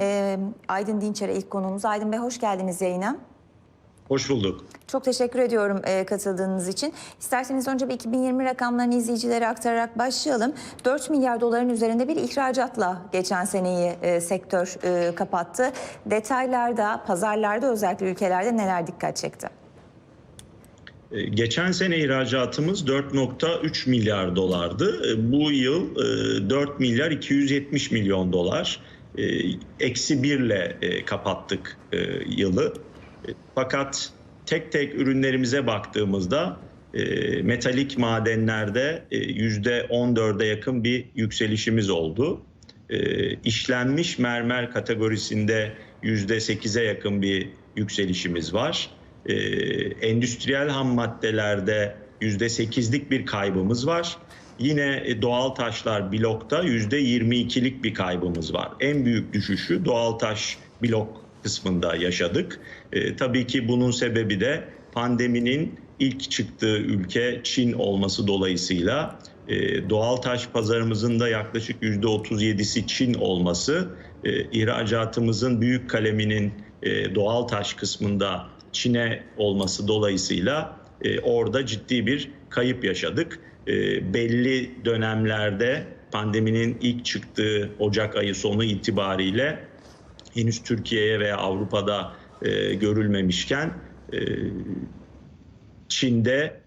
Ee, Aydın Dinçer'e ilk konuğumuz. Aydın Bey hoş geldiniz yayına. Hoş bulduk. Çok teşekkür ediyorum e, katıldığınız için. İsterseniz önce bir 2020 rakamlarını izleyicilere aktararak başlayalım. 4 milyar doların üzerinde bir ihracatla geçen seneyi e, sektör e, kapattı. Detaylarda, pazarlarda özellikle ülkelerde neler dikkat çekti? Geçen sene ihracatımız 4.3 milyar dolardı. Bu yıl e, 4 milyar 270 milyon dolar. Ee, Eksi birle e, kapattık e, yılı. E, Fakat tek tek ürünlerimize baktığımızda e, metalik madenlerde e, %14'e yakın bir yükselişimiz oldu. E, işlenmiş mermer kategorisinde %8'e yakın bir yükselişimiz var. E, endüstriyel ham maddelerde %8'lik bir kaybımız var. Yine e, doğal taşlar blokta %22'lik bir kaybımız var. En büyük düşüşü doğal taş blok kısmında yaşadık. E, tabii ki bunun sebebi de pandeminin ilk çıktığı ülke Çin olması dolayısıyla e, doğal taş pazarımızın da yaklaşık %37'si Çin olması, e, ihracatımızın büyük kaleminin e, doğal taş kısmında Çin'e olması dolayısıyla e, orada ciddi bir kayıp yaşadık. E, belli dönemlerde pandeminin ilk çıktığı Ocak ayı sonu itibariyle henüz Türkiye'ye veya Avrupa'da e, görülmemişken e, Çin'de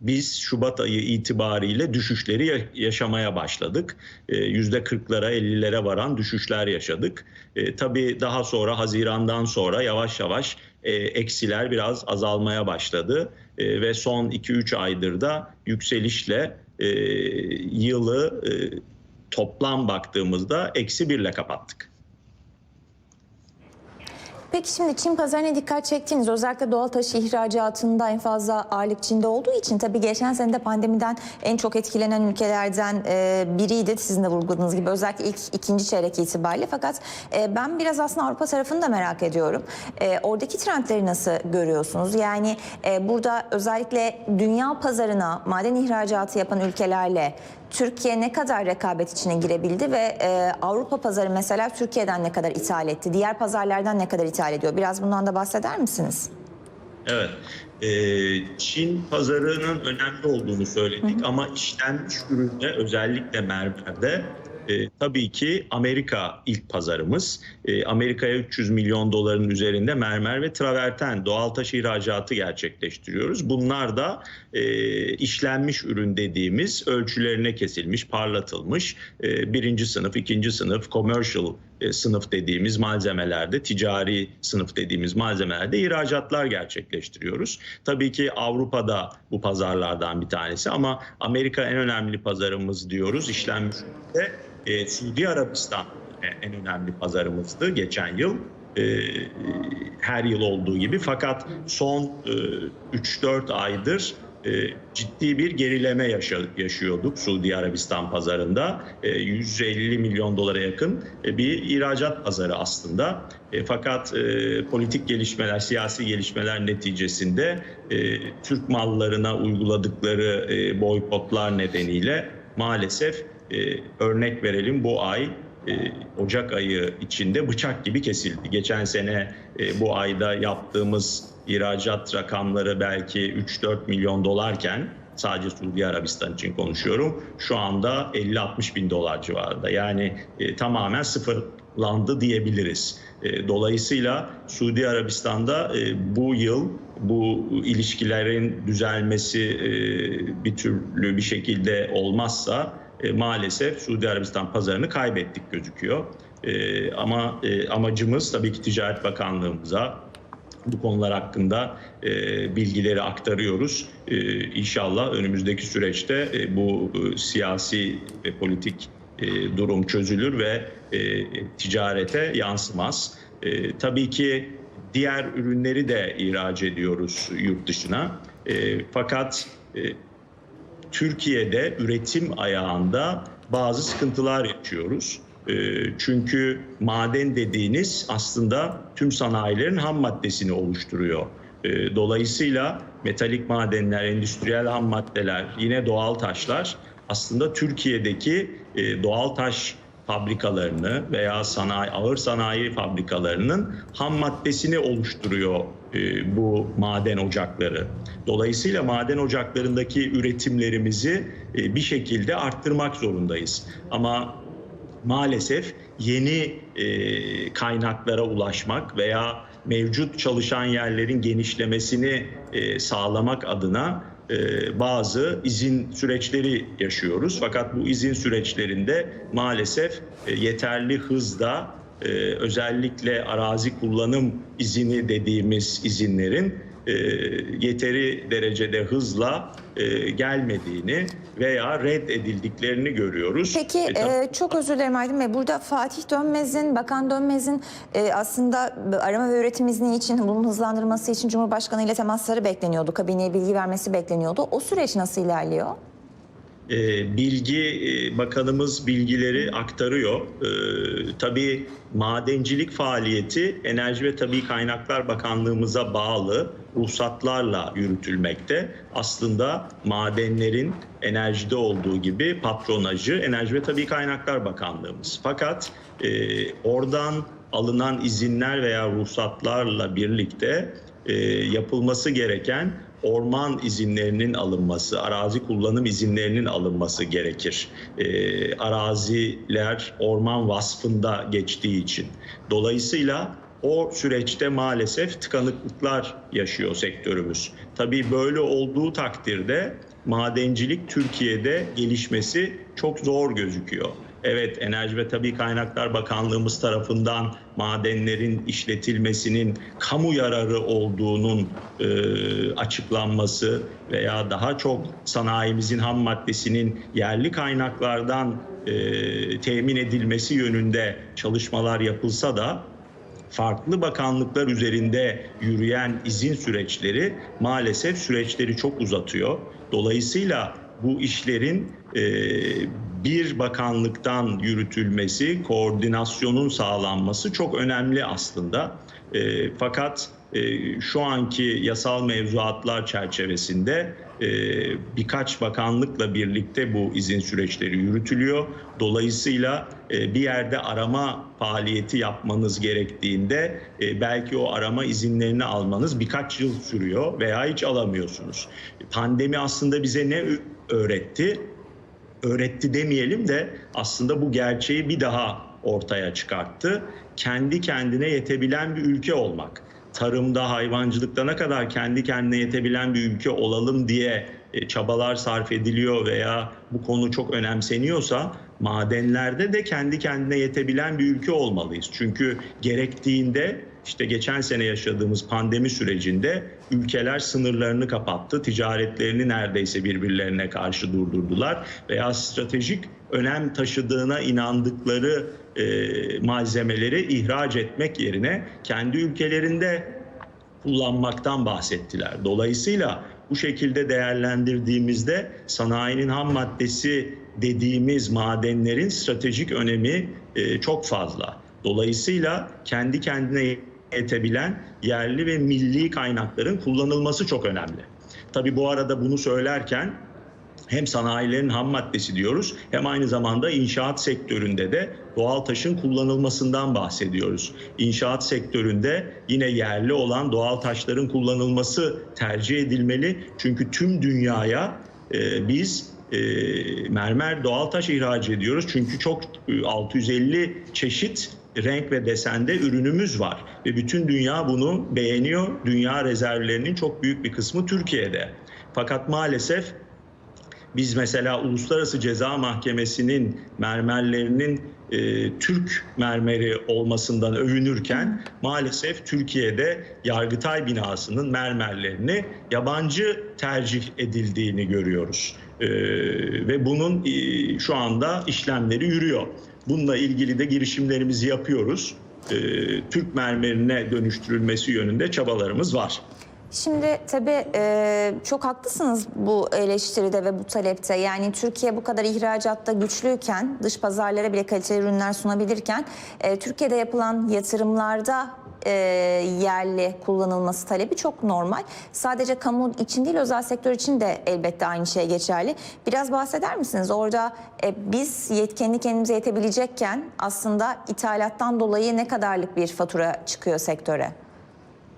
biz Şubat ayı itibariyle düşüşleri ya- yaşamaya başladık. E, Yüzde 40'lara 50'lere varan düşüşler yaşadık. E, tabii daha sonra Haziran'dan sonra yavaş yavaş e, eksiler biraz azalmaya başladı. E, ve son 2-3 aydır da yükselişle e, yılı e, toplam baktığımızda eksi birle kapattık. Peki şimdi Çin pazarına dikkat çektiniz. Özellikle doğal taşı ihracatında en fazla ağırlık Çin'de olduğu için tabii geçen sene de pandemiden en çok etkilenen ülkelerden e, biriydi. Sizin de vurguladığınız gibi özellikle ilk ikinci çeyrek itibariyle. Fakat e, ben biraz aslında Avrupa tarafını da merak ediyorum. E, oradaki trendleri nasıl görüyorsunuz? Yani e, burada özellikle dünya pazarına maden ihracatı yapan ülkelerle Türkiye ne kadar rekabet içine girebildi ve e, Avrupa pazarı mesela Türkiye'den ne kadar ithal etti? Diğer pazarlardan ne kadar ithal ediyor? Biraz bundan da bahseder misiniz? Evet. Ee, Çin pazarının önemli olduğunu söyledik ama işlenmiş üründe özellikle mermerde e, tabii ki Amerika ilk pazarımız. E, Amerika'ya 300 milyon doların üzerinde mermer ve traverten doğal taş ihracatı gerçekleştiriyoruz. Bunlar da e, işlenmiş ürün dediğimiz ölçülerine kesilmiş, parlatılmış e, birinci sınıf, ikinci sınıf, commercial e, sınıf dediğimiz malzemelerde, ticari sınıf dediğimiz malzemelerde ihracatlar gerçekleştiriyoruz. Tabii ki Avrupa'da bu pazarlardan bir tanesi ama Amerika en önemli pazarımız diyoruz. Üründe e, Suudi Arabistan e, en önemli pazarımızdı geçen yıl. E, her yıl olduğu gibi fakat son e, 3-4 aydır e, ciddi bir gerileme yaşıyorduk Suudi Arabistan pazarında. E, 150 milyon dolara yakın e, bir ihracat pazarı aslında. E, fakat e, politik gelişmeler, siyasi gelişmeler neticesinde e, Türk mallarına uyguladıkları e, boykotlar nedeniyle maalesef e, örnek verelim bu ay Ocak ayı içinde bıçak gibi kesildi. Geçen sene e, bu ayda yaptığımız ihracat rakamları belki 3-4 milyon dolarken sadece Suudi Arabistan için konuşuyorum. Şu anda 50-60 bin dolar civarında. Yani e, tamamen sıfırlandı diyebiliriz. E, dolayısıyla Suudi Arabistan'da e, bu yıl bu ilişkilerin düzelmesi e, bir türlü bir şekilde olmazsa e, maalesef Suudi Arabistan pazarını kaybettik gözüküyor. E, ama e, amacımız tabii ki Ticaret Bakanlığımıza bu konular hakkında bilgileri aktarıyoruz. E, inşallah önümüzdeki süreçte bu siyasi ve politik durum çözülür ve ticarete yansımaz. Tabii ki diğer ürünleri de ihraç ediyoruz yurt dışına. Fakat Türkiye'de üretim ayağında bazı sıkıntılar yaşıyoruz. E, Çünkü maden dediğiniz aslında tüm sanayilerin ham maddesini oluşturuyor. E, Dolayısıyla metalik madenler, endüstriyel ham maddeler, yine doğal taşlar aslında Türkiye'deki e, doğal taş fabrikalarını veya sanayi ağır sanayi fabrikalarının ham maddesini oluşturuyor e, bu maden ocakları. Dolayısıyla maden ocaklarındaki üretimlerimizi e, bir şekilde arttırmak zorundayız. Ama maalesef yeni e, kaynaklara ulaşmak veya mevcut çalışan yerlerin genişlemesini sağlamak adına bazı izin süreçleri yaşıyoruz. Fakat bu izin süreçlerinde maalesef yeterli hızda e, özellikle arazi kullanım izini dediğimiz izinlerin e, yeteri derecede hızla e, gelmediğini veya reddedildiklerini görüyoruz. Peki E, e, çok özür dilerim Aydın Bey. Burada Fatih Dönmez'in, Bakan Dönmez'in e, aslında arama ve öğretim izni için bunun hızlandırılması için Cumhurbaşkanı ile temasları bekleniyordu. Kabineye bilgi vermesi bekleniyordu. O süreç nasıl ilerliyor? E, bilgi e, bakanımız bilgileri aktarıyor. E, tabii madencilik faaliyeti Enerji ve Tabii Kaynaklar Bakanlığımıza bağlı ruhsatlarla yürütülmekte. Aslında madenlerin enerjide olduğu gibi patronajı Enerji ve Tabii Kaynaklar Bakanlığımız. Fakat oradan alınan izinler veya ruhsatlarla birlikte yapılması gereken orman izinlerinin alınması, arazi kullanım izinlerinin alınması gerekir. E, araziler orman vasfında geçtiği için. Dolayısıyla o süreçte maalesef tıkanıklıklar yaşıyor sektörümüz. Tabii böyle olduğu takdirde madencilik Türkiye'de gelişmesi çok zor gözüküyor. Evet Enerji ve Tabii Kaynaklar Bakanlığımız tarafından madenlerin işletilmesinin kamu yararı olduğunun e, açıklanması veya daha çok sanayimizin ham maddesinin yerli kaynaklardan e, temin edilmesi yönünde çalışmalar yapılsa da farklı bakanlıklar üzerinde yürüyen izin süreçleri maalesef süreçleri çok uzatıyor. Dolayısıyla bu işlerin e, bir bakanlıktan yürütülmesi, koordinasyonun sağlanması çok önemli aslında. E, fakat e, şu anki yasal mevzuatlar çerçevesinde e, birkaç bakanlıkla birlikte bu izin süreçleri yürütülüyor. Dolayısıyla e, bir yerde arama faaliyeti yapmanız gerektiğinde e, belki o arama izinlerini almanız birkaç yıl sürüyor veya hiç alamıyorsunuz. Pandemi aslında bize ne öğretti? Öğretti demeyelim de aslında bu gerçeği bir daha ortaya çıkarttı. Kendi kendine yetebilen bir ülke olmak. Tarımda, hayvancılıkta ne kadar kendi kendine yetebilen bir ülke olalım diye e, çabalar sarf ediliyor veya bu konu çok önemseniyorsa madenlerde de kendi kendine yetebilen bir ülke olmalıyız. Çünkü gerektiğinde işte geçen sene yaşadığımız pandemi sürecinde ülkeler sınırlarını kapattı, ticaretlerini neredeyse birbirlerine karşı durdurdular veya stratejik önem taşıdığına inandıkları e, malzemeleri ihraç etmek yerine kendi ülkelerinde kullanmaktan bahsettiler. Dolayısıyla bu şekilde değerlendirdiğimizde sanayinin ham maddesi dediğimiz madenlerin stratejik önemi e, çok fazla. Dolayısıyla kendi kendine yetebilen yerli ve milli kaynakların kullanılması çok önemli. Tabii bu arada bunu söylerken hem sanayilerin ham maddesi diyoruz hem aynı zamanda inşaat sektöründe de doğal taşın kullanılmasından bahsediyoruz. İnşaat sektöründe yine yerli olan doğal taşların kullanılması tercih edilmeli. Çünkü tüm dünyaya e, biz e, mermer doğal taş ihraç ediyoruz. Çünkü çok e, 650 çeşit renk ve desende ürünümüz var ve bütün dünya bunu beğeniyor. Dünya rezervlerinin çok büyük bir kısmı Türkiye'de. Fakat maalesef biz mesela Uluslararası Ceza Mahkemesi'nin mermerlerinin e, Türk mermeri olmasından övünürken maalesef Türkiye'de Yargıtay binasının mermerlerini yabancı tercih edildiğini görüyoruz. E, ve bunun e, şu anda işlemleri yürüyor. Bununla ilgili de girişimlerimizi yapıyoruz. E, Türk mermerine dönüştürülmesi yönünde çabalarımız var. Şimdi tabii e, çok haklısınız bu eleştiride ve bu talepte. Yani Türkiye bu kadar ihracatta güçlüyken, dış pazarlara bile kaliteli ürünler sunabilirken, e, Türkiye'de yapılan yatırımlarda e, yerli kullanılması talebi çok normal. Sadece kamu için değil özel sektör için de elbette aynı şey geçerli. Biraz bahseder misiniz? Orada e, biz yet, kendi kendimize yetebilecekken aslında ithalattan dolayı ne kadarlık bir fatura çıkıyor sektöre?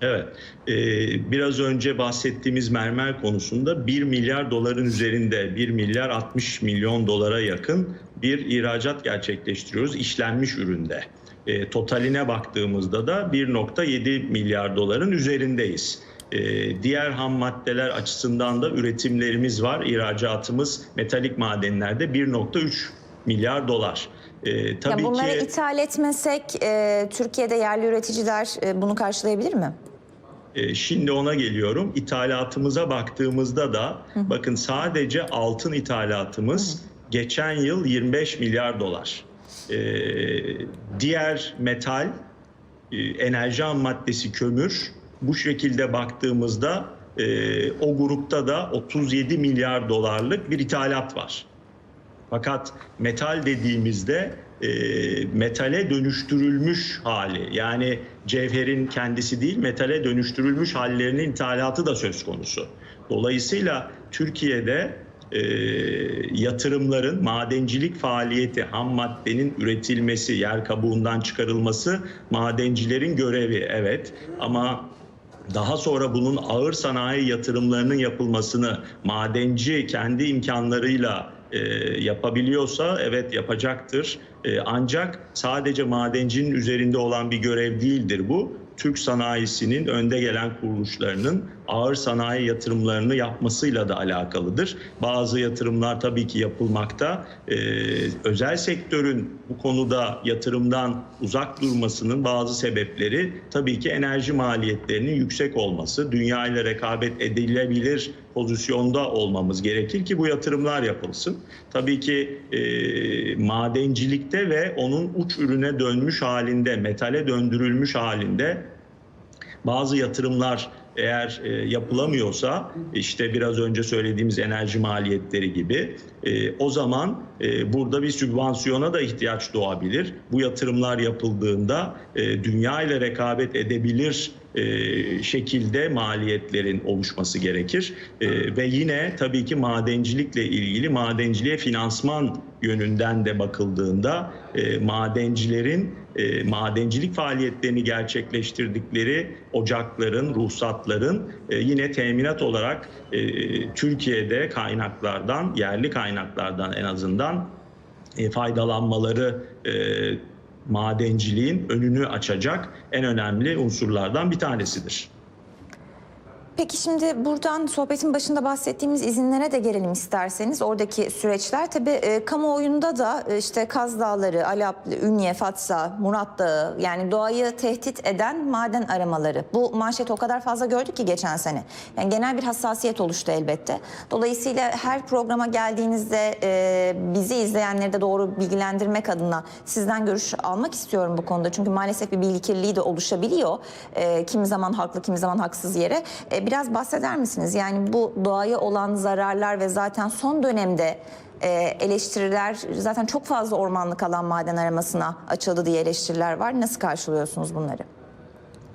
Evet, ee, biraz önce bahsettiğimiz mermer konusunda 1 milyar doların üzerinde 1 milyar 60 milyon dolara yakın bir ihracat gerçekleştiriyoruz işlenmiş üründe. Ee, totaline baktığımızda da 1.7 milyar doların üzerindeyiz. Ee, diğer ham maddeler açısından da üretimlerimiz var. İhracatımız metalik madenlerde 1.3 milyar dolar. Ee, tabii Ya bunları ki ithal etmesek e, Türkiye'de yerli üreticiler e, bunu karşılayabilir mi? Ee, Şimdi ona geliyorum. İthalatımıza baktığımızda da bakın sadece altın ithalatımız geçen yıl 25 milyar dolar. Ee, diğer metal, e, enerji ham maddesi kömür bu şekilde baktığımızda e, o grupta da 37 milyar dolarlık bir ithalat var. Fakat metal dediğimizde e, metale dönüştürülmüş hali yani cevherin kendisi değil metale dönüştürülmüş hallerinin ithalatı da söz konusu. Dolayısıyla Türkiye'de e, yatırımların madencilik faaliyeti, ham maddenin üretilmesi, yer kabuğundan çıkarılması madencilerin görevi evet ama daha sonra bunun ağır sanayi yatırımlarının yapılmasını madenci kendi imkanlarıyla e, yapabiliyorsa evet yapacaktır. E, ancak sadece madencinin üzerinde olan bir görev değildir bu. Türk sanayisinin önde gelen kuruluşlarının ağır sanayi yatırımlarını yapmasıyla da alakalıdır. Bazı yatırımlar tabii ki yapılmakta. E, özel sektörün bu konuda yatırımdan uzak durmasının bazı sebepleri tabii ki enerji maliyetlerinin yüksek olması, dünya ile rekabet edilebilir pozisyonda olmamız gerekir ki bu yatırımlar yapılsın. Tabii ki e, madencilikte ve onun uç ürüne dönmüş halinde, metale döndürülmüş halinde bazı yatırımlar eğer e, yapılamıyorsa işte biraz önce söylediğimiz enerji maliyetleri gibi e, o zaman e, burada bir sübvansiyona da ihtiyaç doğabilir. Bu yatırımlar yapıldığında e, dünya ile rekabet edebilir e, şekilde maliyetlerin oluşması gerekir. E, ve yine tabii ki madencilikle ilgili madenciliğe finansman yönünden de bakıldığında e, madencilerin e, madencilik faaliyetlerini gerçekleştirdikleri ocakların, ruhsatların e, yine teminat olarak e, Türkiye'de kaynaklardan, yerli kaynaklardan en azından e, faydalanmaları madenciliğin önünü açacak en önemli unsurlardan bir tanesidir. Peki şimdi buradan sohbetin başında bahsettiğimiz izinlere de gelelim isterseniz. Oradaki süreçler tabii e, kamuoyunda da e, işte Kaz Dağları, Alaplı, Ünye, Fatsa, Murat Dağı yani doğayı tehdit eden maden aramaları. Bu manşet o kadar fazla gördük ki geçen sene. Yani genel bir hassasiyet oluştu elbette. Dolayısıyla her programa geldiğinizde e, bizi izleyenleri de doğru bilgilendirmek adına sizden görüş almak istiyorum bu konuda. Çünkü maalesef bir bilgi kirliliği de oluşabiliyor. E, kimi zaman haklı, kimi zaman haksız yere. E, biraz bahseder misiniz? Yani bu doğaya olan zararlar ve zaten son dönemde e, eleştiriler zaten çok fazla ormanlık alan maden aramasına açıldı diye eleştiriler var. Nasıl karşılıyorsunuz bunları?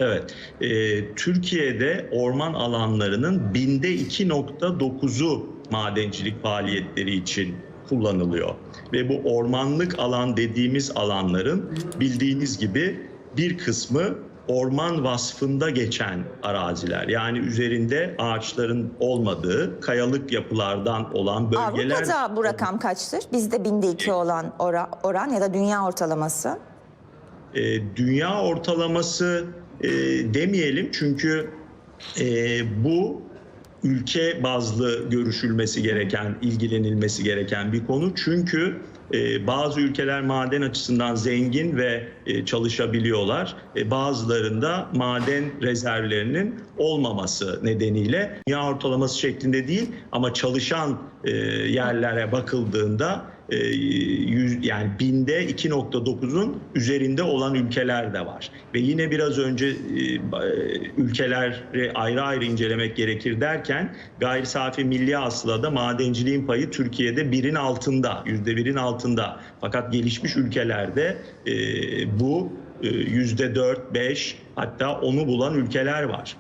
Evet, e, Türkiye'de orman alanlarının binde 2.9'u madencilik faaliyetleri için kullanılıyor. Ve bu ormanlık alan dediğimiz alanların bildiğiniz gibi bir kısmı orman vasfında geçen araziler. Yani üzerinde ağaçların olmadığı, kayalık yapılardan olan bölgeler... Avrupa'da bu rakam kaçtır? Bizde binde iki olan ora- oran ya da dünya ortalaması. E, dünya ortalaması e, demeyelim çünkü e, bu ülke bazlı görüşülmesi gereken, ilgilenilmesi gereken bir konu. Çünkü bazı ülkeler maden açısından zengin ve e, çalışabiliyorlar. E, bazılarında maden rezervlerinin olmaması nedeniyle dünya ortalaması şeklinde değil ama çalışan e, yerlere bakıldığında e, yüz, yani binde 2.9'un üzerinde olan ülkeler de var. Ve yine biraz önce e, ülkeleri ayrı ayrı incelemek gerekir derken gayri safi milli hasılada madenciliğin payı Türkiye'de birin altında, yüzde birin altında. Fakat gelişmiş ülkelerde e, bu e, yüzde 4, 5 hatta onu bulan ülkeler var.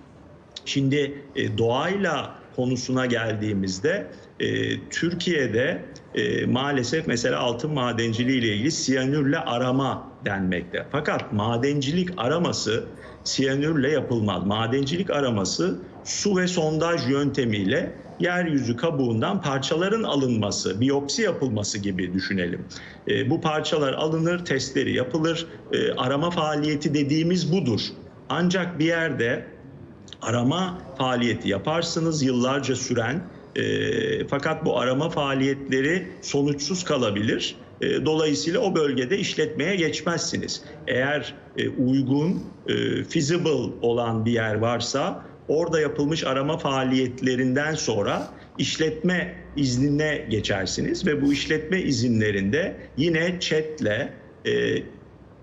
Şimdi e, doğayla konusuna geldiğimizde e, Türkiye'de e, maalesef mesela altın madenciliği ile ilgili siyanürle arama denmekte. Fakat madencilik araması siyanürle yapılmaz. Madencilik araması su ve sondaj yöntemiyle yeryüzü kabuğundan parçaların alınması, biyopsi yapılması gibi düşünelim. E, bu parçalar alınır, testleri yapılır. E, arama faaliyeti dediğimiz budur. Ancak bir yerde arama faaliyeti yaparsınız yıllarca süren e, fakat bu arama faaliyetleri sonuçsuz kalabilir. E, dolayısıyla o bölgede işletmeye geçmezsiniz. Eğer e, uygun, e, feasible olan bir yer varsa orada yapılmış arama faaliyetlerinden sonra işletme iznine geçersiniz ve bu işletme izinlerinde yine ÇED'le e,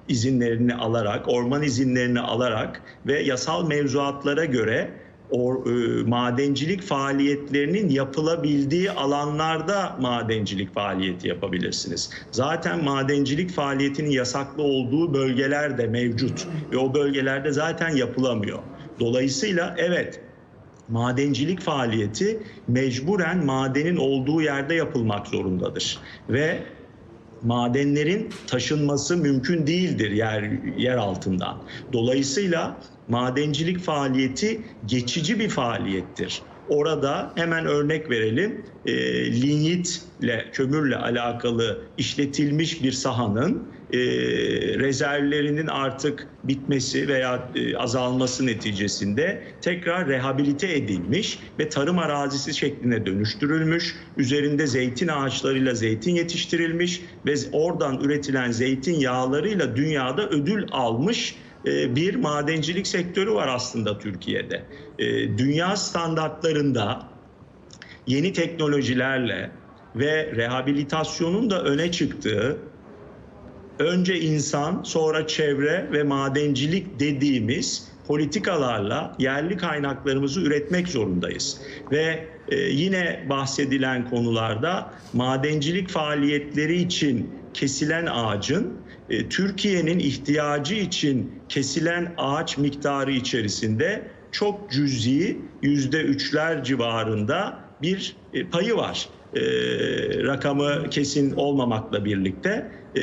izinlerini alarak, orman izinlerini alarak ve yasal mevzuatlara göre or, e, madencilik faaliyetlerinin yapılabildiği alanlarda madencilik faaliyeti yapabilirsiniz. Zaten madencilik faaliyetinin yasaklı olduğu bölgeler de mevcut ve o bölgelerde zaten yapılamıyor. Dolayısıyla evet madencilik faaliyeti mecburen madenin olduğu yerde yapılmak zorundadır ve madenlerin taşınması mümkün değildir yer yer altından. Dolayısıyla madencilik faaliyeti geçici bir faaliyettir. Orada hemen örnek verelim. E, linyitle, kömürle alakalı işletilmiş bir sahanın e, rezervlerinin artık bitmesi veya e, azalması neticesinde tekrar rehabilite edilmiş ve tarım arazisi şekline dönüştürülmüş. Üzerinde zeytin ağaçlarıyla zeytin yetiştirilmiş ve oradan üretilen zeytin yağlarıyla dünyada ödül almış e, bir madencilik sektörü var aslında Türkiye'de. E, Dünya standartlarında yeni teknolojilerle ve rehabilitasyonun da öne çıktığı önce insan sonra çevre ve madencilik dediğimiz politikalarla yerli kaynaklarımızı üretmek zorundayız. Ve e, yine bahsedilen konularda madencilik faaliyetleri için kesilen ağacın e, Türkiye'nin ihtiyacı için kesilen ağaç miktarı içerisinde çok cüzi yüzde üçler civarında bir e, payı var. E, rakamı kesin olmamakla birlikte e,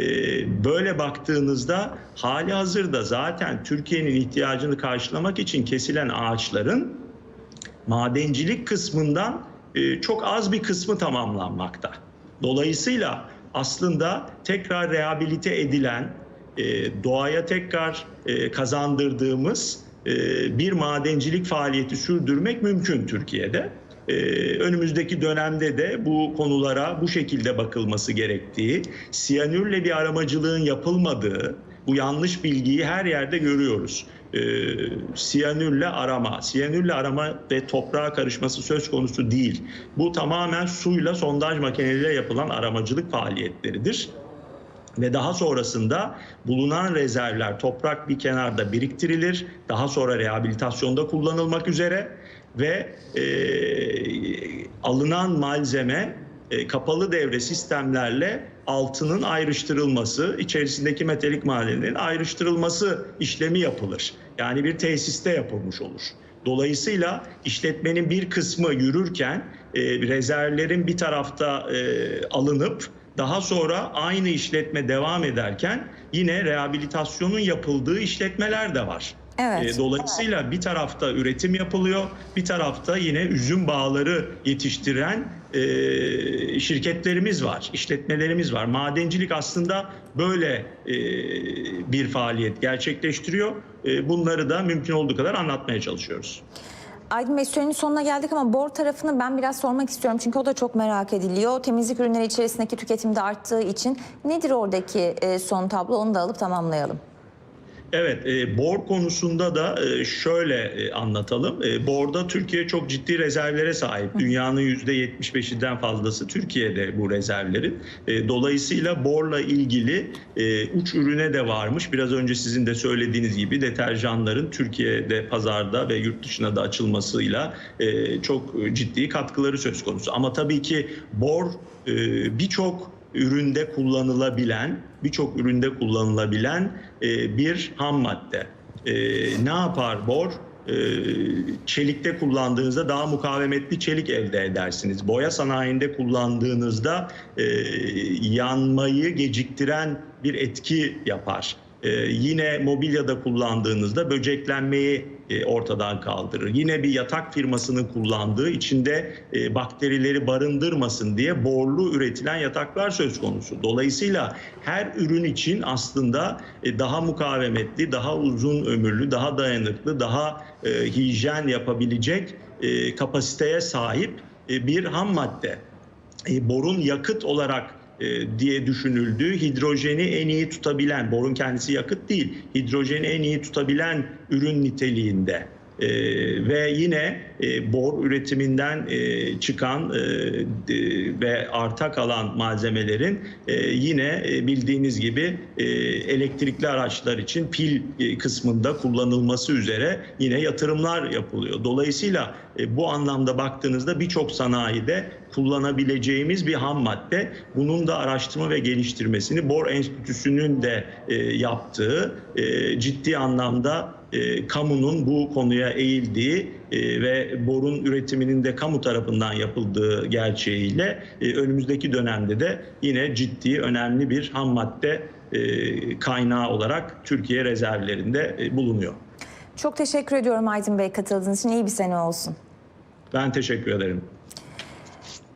böyle baktığınızda hali hazırda zaten Türkiye'nin ihtiyacını karşılamak için kesilen ağaçların madencilik kısmından e, çok az bir kısmı tamamlanmakta. Dolayısıyla aslında tekrar rehabilite edilen, e, doğaya tekrar e, kazandırdığımız e, bir madencilik faaliyeti sürdürmek mümkün Türkiye'de. Ee, önümüzdeki dönemde de bu konulara bu şekilde bakılması gerektiği, siyanürle bir aramacılığın yapılmadığı, bu yanlış bilgiyi her yerde görüyoruz. Ee, siyanürle arama, siyanürle arama ve toprağa karışması söz konusu değil. Bu tamamen suyla sondaj makineleriyle yapılan aramacılık faaliyetleridir ve daha sonrasında bulunan rezervler toprak bir kenarda biriktirilir. Daha sonra rehabilitasyonda kullanılmak üzere ve e, alınan malzeme e, kapalı devre sistemlerle altının ayrıştırılması, içerisindeki metalik madenlerin ayrıştırılması işlemi yapılır. Yani bir tesiste yapılmış olur. Dolayısıyla işletmenin bir kısmı yürürken e, rezervlerin bir tarafta e, alınıp daha sonra aynı işletme devam ederken yine rehabilitasyonun yapıldığı işletmeler de var. Evet. E, Dolayısıyla bir tarafta üretim yapılıyor, bir tarafta yine üzüm bağları yetiştiren e, şirketlerimiz var, işletmelerimiz var. Madencilik aslında böyle e, bir faaliyet gerçekleştiriyor. E, bunları da mümkün olduğu kadar anlatmaya çalışıyoruz. Aydın Bey sürenin sonuna geldik ama bor tarafını ben biraz sormak istiyorum. Çünkü o da çok merak ediliyor. Temizlik ürünleri içerisindeki tüketim de arttığı için nedir oradaki son tablo onu da alıp tamamlayalım. Evet, e, bor konusunda da e, şöyle e, anlatalım. E, borda Türkiye çok ciddi rezervlere sahip. Dünyanın %75'inden fazlası Türkiye'de bu rezervlerin. E, dolayısıyla borla ilgili e, uç ürüne de varmış. Biraz önce sizin de söylediğiniz gibi deterjanların Türkiye'de pazarda ve yurt dışına da açılmasıyla e, çok ciddi katkıları söz konusu. Ama tabii ki bor e, birçok üründe kullanılabilen, birçok üründe kullanılabilen e, bir ham madde. E, ne yapar bor? E, çelikte kullandığınızda daha mukavemetli çelik elde edersiniz. Boya sanayinde kullandığınızda e, yanmayı geciktiren bir etki yapar. Ee, yine mobilyada kullandığınızda böceklenmeyi e, ortadan kaldırır. Yine bir yatak firmasının kullandığı içinde e, bakterileri barındırmasın diye borlu üretilen yataklar söz konusu. Dolayısıyla her ürün için aslında e, daha mukavemetli, daha uzun ömürlü, daha dayanıklı, daha e, hijyen yapabilecek e, kapasiteye sahip e, bir ham madde. E, borun yakıt olarak e, diye düşünüldüğü hidrojeni en iyi tutabilen, borun kendisi yakıt değil, hidrojeni en iyi tutabilen ürün niteliğinde. E, ve yine e, bor üretiminden e, çıkan e, ve arta kalan malzemelerin e, yine e, bildiğiniz gibi e, elektrikli araçlar için pil e, kısmında kullanılması üzere yine yatırımlar yapılıyor. Dolayısıyla e, bu anlamda baktığınızda birçok sanayide kullanabileceğimiz bir ham madde. Bunun da araştırma ve geliştirmesini Bor Enstitüsü'nün de e, yaptığı e, ciddi anlamda e, kamunun bu konuya eğildiği e, ve borun üretiminin de kamu tarafından yapıldığı gerçeğiyle e, önümüzdeki dönemde de yine ciddi önemli bir ham madde e, kaynağı olarak Türkiye rezervlerinde e, bulunuyor. Çok teşekkür ediyorum Aydın Bey katıldığınız için. İyi bir sene olsun. Ben teşekkür ederim.